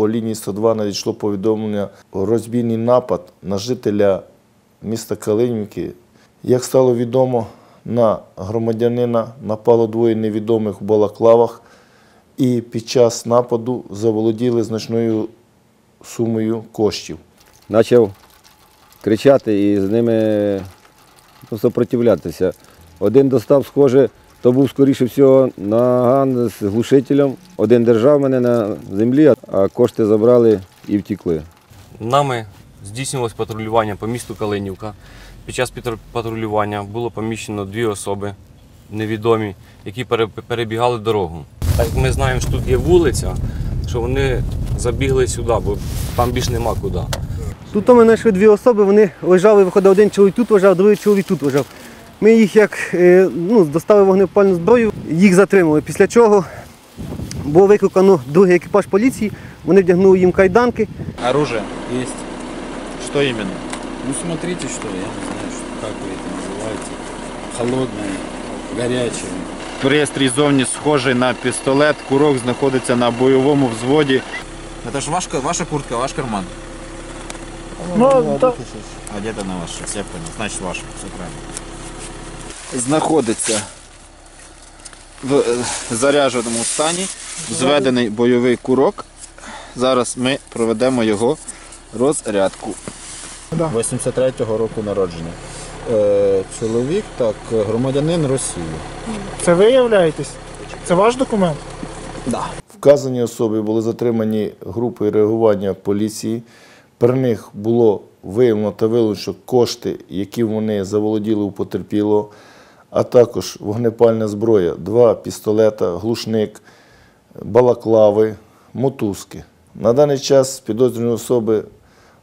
по лінії 102 надійшло повідомлення про розбійний напад на жителя міста Калинівки. Як стало відомо, на громадянина напало двоє невідомих в балаклавах і під час нападу заволоділи значною сумою коштів. почав кричати і з ними ну, сопротивлятися. Один достав, схоже, то був, скоріше всього, наган з глушителем. Один держав мене на землі, а кошти забрали і втікли. Нами здійснювалось патрулювання по місту Калинівка. Під час патрулювання було поміщено дві особи невідомі, які пере- перебігали дорогу. Так як ми знаємо, що тут є вулиця, що вони забігли сюди, бо там більш нема куди. Тут мене знайшли дві особи, вони лежали, виходив один чоловік тут лежав, другий чоловік тут лежав. Ми їх як е, ну, достали вогнепальну зброю, їх затримали. Після чого було викликано другий екіпаж поліції, вони вдягнули їм кайданки. Оружие есть. Что именно? Ну смотрите, что я не знаю, что, как вы это называете. Холодное, горячее. Пристрій зовні схожий на пістолет, курок знаходиться на бойовому взводі. Это же ваш, ваша куртка, ваш карман. Ну, то... Одета на ваш, я понял. Значит ваш, все правильно. Знаходиться в е, зарядженому стані, зведений бойовий курок. Зараз ми проведемо його розрядку. 83-го року народження. Е, чоловік, так, громадянин Росії. Це ви являєтесь? Це ваш документ? Вказані особи були затримані групою реагування поліції. При них було виявлено та вилучено кошти, які вони заволоділи у потерпілого, а також вогнепальна зброя, два пістолета, глушник, балаклави, мотузки. На даний час підозрювані особи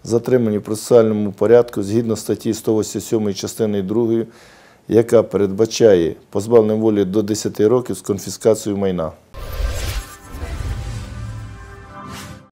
затримані в процесуальному порядку згідно статті 187 частини 2, яка передбачає позбавлення волі до 10 років з конфіскацією майна.